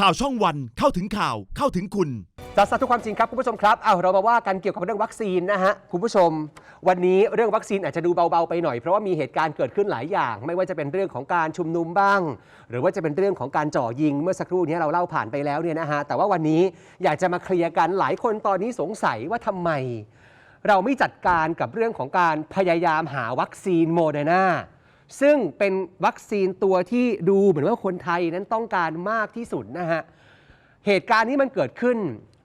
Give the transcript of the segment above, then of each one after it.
ข่าวช่องวันเข้าถึงข่าวเข้าถึงคุณจัดสัทุกความจริงครับคุณผู้ชมครับเอาเรามาว่ากันเกี่ยวกับเรื่องวัคซีนนะฮะคุณผู้ชม วันนี้เรื่องวัคซีนอาจจะดูเบาๆไปหน่อยเพราะว่ามีเหตุการณ์เกิดขึ้นหลายอย่าง ไม่ว่าจะเป็นเรื่องของการชุมนุมบ้าง หรือว่าจะเป็นเรื่องของการจ่อยิง เมื่อสักครู่นี้เราเล่าผ่านไปแล้วเนี่ยนะฮะแต่ว่าวันนี้อยากจะมาเคลียร์กันหลายคนตอนนี้สงสัยว่าทำไม เราไม่จัดการกับเรื่องของการพยายามหาวัคซีนโมเดอร์นา ซึ่งเป็นวัคซีนตัวที่ดูเหมือนว่าคนไทยนั้นต้องการมากที่สุดนะฮะ เหตุการณ์นี้มันเกิดขึ้น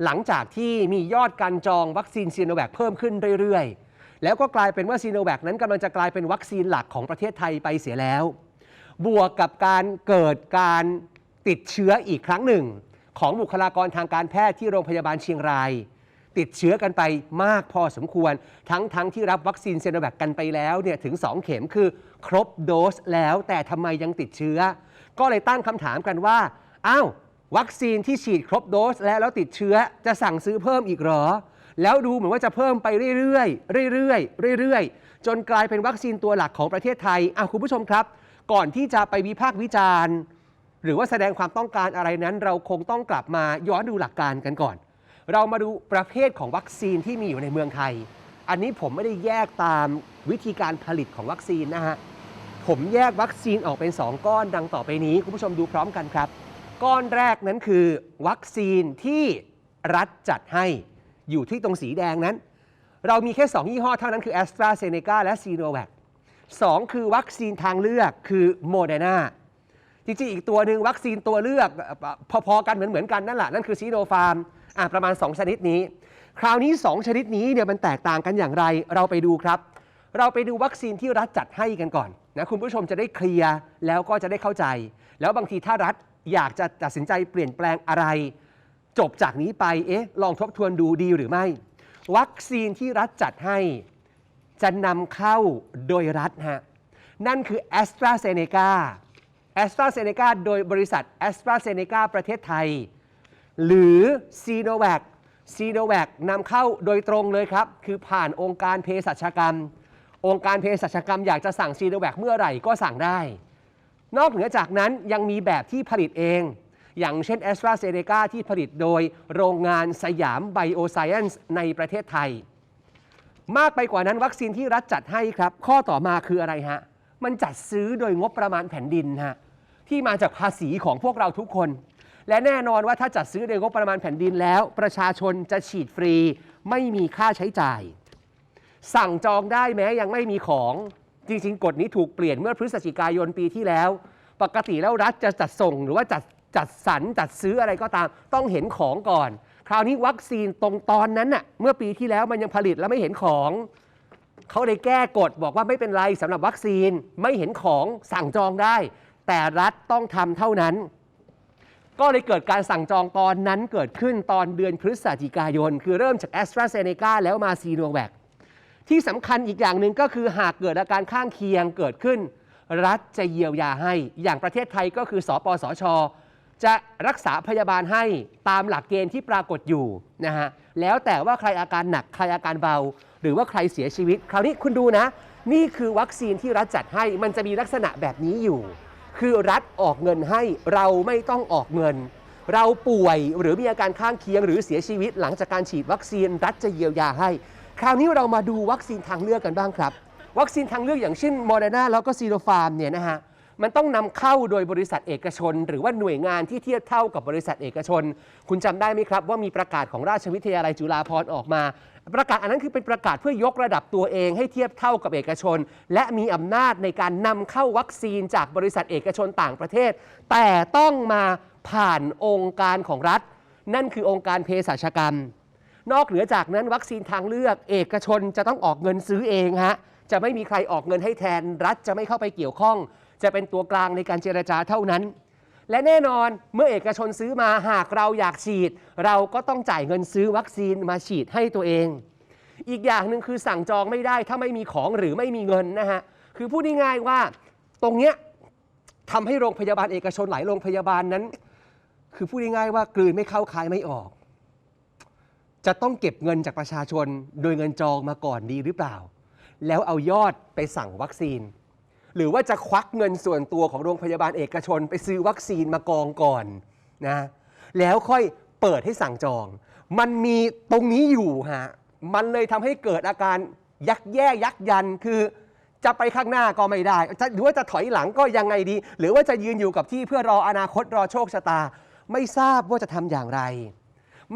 หลังจากที่มียอดการจองวัคซีนซีโนแวคเพิ่มขึ้นเรื่อยๆ แล้วก็กลายเป็นว่าซีโนแวคนั้นกำลังจะกลายเป็นวัคซีนหลักของประเทศไทยไปเสียแล้ว บวกกับการเกิดการติดเชื้ออีกครั้งหนึ่ง ของบุคลากรทางการแพทย์ที่โรงพยาบาลเชียงราย ติดเชื้อกันไปมากพอสมควร ทั้งทั้งที่รับวัคซีนเซโนแวคกันไปแล้วเนี่ยถึง 2 เข็มคือครบโดสแล้วแต่ทำไมยังติดเชื้อ ก็เลยตั้งคำถามกันว่าอ้าววัคซีนที่ฉีดครบโดสแล้วแล้วติดเชื้อจะสั่งซื้อเพิ่มอีกเหรอ แล้วดูเหมือนว่าจะเพิ่มไปเรื่อยๆ เรื่อยๆ เรื่อยๆ จนกลายเป็นวัคซีนตัวหลักของประเทศไทยอ้าวคุณผู้ชมครับ ก่อนที่จะไปวิพากษ์วิจารณ์ หรือว่าแสดงความต้องการอะไรนั้น เราคงต้องกลับมาย้อนดูหลักการกันก่อน เรามาดูประเภทของวัคซีนที่มีอยู่ในเมืองไทย อันนี้ผมไม่ได้แยกตามวิธีการผลิตของวัคซีนนะฮะ ผมแยกวัคซีนออกเป็น 2 ก้อนดังต่อไปนี้ คุณผู้ชมดูพร้อมกันครับ ก้อนแรกนั้นคือ วัคซีนที่รัฐจัดให้อยู่ที่ตรงสีแดงนั้น เรามีแค่ 2 ยี่ห้อเท่านั้นคือ a s t r a z เซ e c a และ s i n o v a c 2 คือวัคซีนทางเลือกคือ Moderna จริงๆ อีกตัวหนึ่งวัคซีนตัวเลือกพอๆกันเหมือนๆกันนั่นแหละนั่นคือซีโนฟาร์มประมาณ 2 ชนิดนี้ คราวนี้ 2 ชนิดนี้เนี่ยมันแตกต่างกันอย่างไรเราไปดูครับ เราไปดูวัคซีนที่รัฐจัดให้กันก่อนนะคุณผู้ชมจะได้เคลียร์แล้วก็จะได้เข้าใจ แล้วบางทีถ้ารัฐอยากจะตัดสินใจเปลี่ยนแปลงอะไร จบจากนี้ไปเอ๊ะลองทบทวนดูดีหรือไม่ วัคซีนที่รัฐจัดให้จะนำเข้าโดยรัฐฮะนั่นคือ a s t r a z เซ e c a a s t r a z เซ e c a โดยบริษัท a s t r a z เซ e c a ประเทศไทย หรือ s i n o v a c s i n o v a c นำเข้าโดยตรงเลยครับ คือผ่านองค์การเภสัชกรรม องค์การเภสัชกรรมอยากจะสั่ง s i n o v a c เมื่อไหร่ก็สั่งได้ นอกเหนือจากนั้นยังมีแบบที่ผลิตเอง อย่างเช่น a s t r a z เซ e c a ที่ผลิตโดยโรงงานสยามไบโอไซเอนซ์ในประเทศไทย มากไปกว่านั้นวัคซีนที่รัฐจัดให้ครับ ข้อต่อมาคืออะไรฮะ มันจัดซื้อโดยงบประมาณแผ่นดินฮะ ที่มาจากภาษีของพวกเราทุกคน และแน่นอนว่าถ้าจัดซื้อโดยงบประมาณแผ่นดินแล้ว ประชาชนจะฉีดฟรี ไม่มีค่าใช้จ่าย สั่งจองได้แม้ยังไม่มีของจริงๆกฎนี้ถูกเปลี่ยนเมื่อพฤศจิกายนปีที่แล้ว ปกติแล้วรัฐจะจัดส่งหรือว่าจัดจัดสรรจัดซื้ออะไรก็ตาม ต้องเห็นของก่อน คราวนี้วัคซีนตรงตอนนั้นน่ะเมื่อปีที่แล้วมันยังผลิตแล้วไม่เห็นของเขาเลยแก้กฎบอกว่าไม่เป็นไรสำหรับวัคซีนไม่เห็นของสั่งจองได้ แต่รัฐต้องทำเท่านั้น ก็เลยเกิดการสั่งจองตอนนั้นเกิดขึ้นตอนเดือนพฤศจิกายน คือเริ่มจาก a s t r a z เซ e c a แล้วมาซีโนแวคที่สำคัญอีกอย่างหนึ่งก็คือหากเกิดอาการข้างเคียงเกิดขึ้น รัฐจะเยียวยาให้ อย่างประเทศไทยก็คือสปสชจะรักษาพยาบาลให้ตามหลักเกณฑ์ที่ปรากฏอยู่นะฮะแล้วแต่ว่าใครอาการหนักใครอาการเบา หรือว่าใครเสียชีวิต คราวนี้คุณดูนะ นี่คือวัคซีนที่รัฐจัดให้มันจะมีลักษณะแบบนี้อยู่ คือรัฐออกเงินให้เราไม่ต้องออกเงิน เราป่วยหรือมีอาการข้างเคียง หรือเสียชีวิตหลังจากการฉีดวัคซีนรัฐจะเยียวยาให้ คราวนี้เรามาดูวัคซีนทางเลือกกันบ้างครับ วัคซีนทางเลือกอย่างเช่นโมเดอร์นาแล้วก็ซีโนฟาร์มเนี่ยนะฮะ มันต้องนำเข้าโดยบริษัทเอกชน หรือว่าหน่วยงานที่เทียบเท่ากับบริษัทเอกชน คุณจำได้ไหมครับว่ามีประกาศของราชวิทยาลัยจุฬาภรณ์ออกมา ประกาศอันนั้นคือเป็นประกาศเพื่อยกระดับตัวเองให้เทียบเท่ากับเอกชน และมีอำนาจในการนำเข้าวัคซีนจากบริษัทเอกชนต่างประเทศ แต่ต้องมาผ่านองค์การของรัฐ นั่นคือองค์การเภสัชกรรม นอกเหนือจากนั้นวัคซีนทางเลือก เอกชนจะต้องออกเงินซื้อเองฮะจะไม่มีใครออกเงินให้แทนรัฐจะไม่เข้าไปเกี่ยวข้อง จะเป็นตัวกลางในการเจรจาเท่านั้น และแน่นอนเมื่อเอกชนซื้อมาหากเราอยากฉีด เราก็ต้องจ่ายเงินซื้อวัคซีนมาฉีดให้ตัวเอง อีกอย่างหนึ่งคือสั่งจองไม่ได้ถ้าไม่มีของหรือไม่มีเงินนะฮะคือพูดง่ายๆว่าตรงเนี้ยทำให้โรงพยาบาลเอกชนหลายโรงพยาบาลนั้น คือพูดง่ายๆว่ากลืนไม่เข้าคายไม่ออก จะต้องเก็บเงินจากประชาชนโดยเงินจองมาก่อนดีหรือเปล่า แล้วเอายอดไปสั่งวัคซีน หรือว่าจะควักเงินส่วนตัวของโรงพยาบาลเอกชน ไปซื้อวัคซีนมากองก่อนนะแล้วค่อยเปิดให้สั่งจอง มันมีตรงนี้อยู่ฮะมันเลยทำให้เกิดอาการยักแย่ยักยันคือจะไปข้างหน้าก็ไม่ได้หรือว่าจะถอยหลังก็ยังไงดี หรือว่าจะยืนอยู่กับที่เพื่อรออนาคตรอโชคชะตา ไม่ทราบว่าจะทำอย่างไร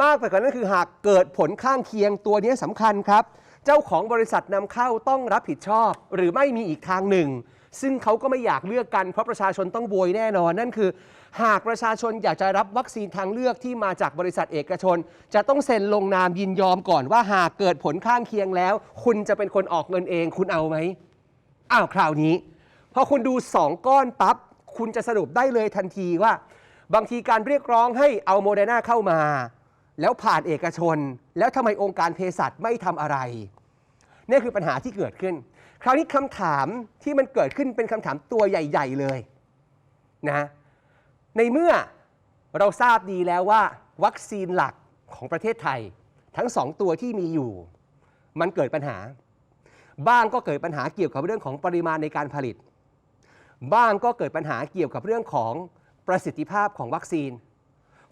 มากไปกว่านั้นคือหากเกิดผลข้างเคียงตัวนี้สำคัญครับ เจ้าของบริษัทนำเข้าต้องรับผิดชอบ หรือไม่มีอีกทางหนึ่ง ซึ่งเขาก็ไม่อยากเลือกกันเพราะประชาชนต้องโวยแน่นอน นั่นคือ หากประชาชนอยากจะรับวัคซีนทางเลือกที่มาจากบริษัทเอกชน จะต้องเซ็นลงนามยินยอมก่อนว่าหากเกิดผลข้างเคียงแล้ว คุณจะเป็นคนออกเงินเองคุณเอาไหมอ้าวคราวนี้พอคุณดู 2 ก้อนปั๊บคุณจะสรุปได้เลยทันทีว่า บางทีการเรียกร้องให้เอาโมเดอร์นาเข้ามา แล้วผ่านเอกชน แล้วทำไมองค์การเภสัชไม่ทำอะไรนี่คือปัญหาที่เกิดขึ้น คราวนี้คำถามที่มันเกิดขึ้นเป็นคำถามตัวใหญ่ ๆ เลยนะในเมื่อเราทราบดีแล้วว่า วัคซีนหลักของประเทศไทย ทั้งสองตัวที่มีอยู่ มันเกิดปัญหา บ้างก็เกิดปัญหาเกี่ยวกับเรื่องของปริมาณในการผลิต บ้างก็เกิดปัญหาเกี่ยวกับเรื่องของประสิทธิภาพของวัคซีน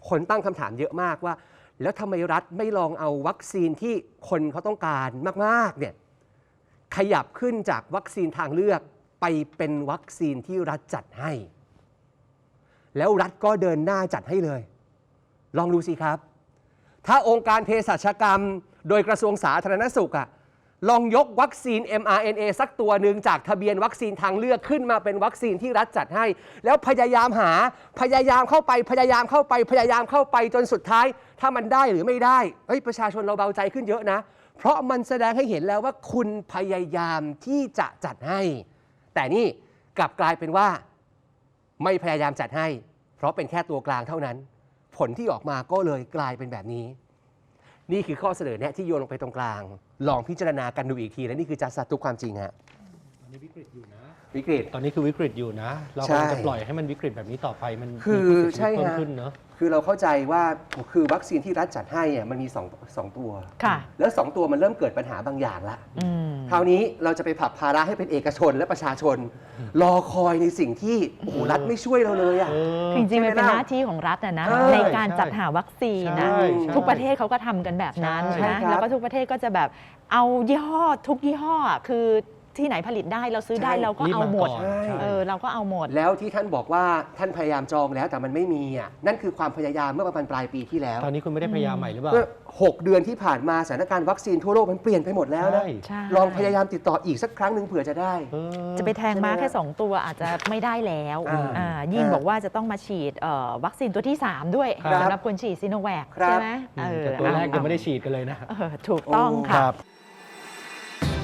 คนตั้งคำถามเยอะมากว่า แล้วทำไมรัฐไม่ลองเอาวัคซีนที่คนเขาต้องการมากๆเนี่ย ขยับขึ้นจากวัคซีนทางเลือกไปเป็นวัคซีนที่รัฐจัดให้ แล้วรัฐก็เดินหน้าจัดให้เลย ลองดูสิครับ ถ้าองค์การเภสัชกรรม โดยกระทรวงสาธารณสุขอะลองยกวัคซีน mRNA สักตัวหนึ่งจากทะเบียนวัคซีนทางเลือกขึ้นมาเป็นวัคซีนที่รัฐจัดให้ แล้วพยายามหาพยายามเข้าไปพยายามเข้าไปพยายามเข้าไปจนสุดท้าย ถ้ามันได้หรือไม่ได้เฮ้ยประชาชนเราเบาใจขึ้นเยอะนะ เพราะมันแสดงให้เห็นแล้วว่าคุณพยายามที่จะจัดให้ แต่นี่กลับกลายเป็นว่า ไม่พยายามจัดให้ เพราะเป็นแค่ตัวกลางเท่านั้น ผลที่ออกมาก็เลยกลายเป็นแบบนี้ นี่คือข้อเสนอแนะที่โยนลงไปตรงกลาง ลองพิจารณากันดูอีกทีและนี่คือจัดสัตทุกความจริงฮะ อันนี้วิกฤตอยู่นะ วิกฤต ตอนนี้คือวิกฤตอยู่นะ เราใช่กำลังจะปล่อยให้มันวิกฤตแบบนี้ต่อไปมันคือมีผู้เสียใช่ชีวิตฮะเพิ่มขึ้นเนอะคือเราเข้าใจว่าคือวัคซีนที่รัฐจัดให้เนี่ยมันมีสองสองตัวค่ะแล้วสองตัวมันเริ่มเกิดปัญหาบางอย่างละอืมคราวนี้เราจะไปผลักภาระให้เป็นเอกชนและประชาชน รอคอยในสิ่งที่โอ้โหรัฐไม่ช่วยเราเลยอะเออจริงๆมันเป็นใช่ไหมล่ะหน้าที่ของรัฐอะนะใช่ในการจัดหาวัคซีนนะใช่ใช่ทุกประเทศเขาก็ทำกันแบบนั้นใช่นะครับแล้วก็ทุกประเทศก็จะแบบเอายี่ห้อทุกยี่ห้ออะคือ ที่ไหนผลิตได้เราซื้อได้ใช่ เราก็เอาหมดรีบมาก่อนใช่ เออเราก็เอาหมด แล้วที่ท่านบอกว่าท่านพยายามจองแล้วแต่มันไม่มีอะนั่นคือความพยายามเมื่อประมาณปลายปีที่แล้วตอนนี้คุณไม่ได้พยายามใหม่หรือเปล่าเมื่อหกเดือนที่ผ่านมาสถานการณ์วัคซีนทั่วโลกมันเปลี่ยนไปหมดแล้วนะ ใช่ใช่ลองพยายามติดต่ออีกสักครั้งหนึ่งเผื่อจะได้ เออ จะไปแทงม้าใช่ไหมแค่ 2 ตัวอาจจะไม่ได้แล้วอ่าอ่ายิ่งอ่าบอกว่าจะต้องมาฉีดเอ่อวัคซีนตัวที่ 3 ด้วยครับสำหรับคนฉีดซีโนแวคครับ ใช่ไหมอืเอมอแต่ตัวแรกยังไม่ได้เอาฉีดกันเลยนะ เออถูกต้องโอ้ค่ะ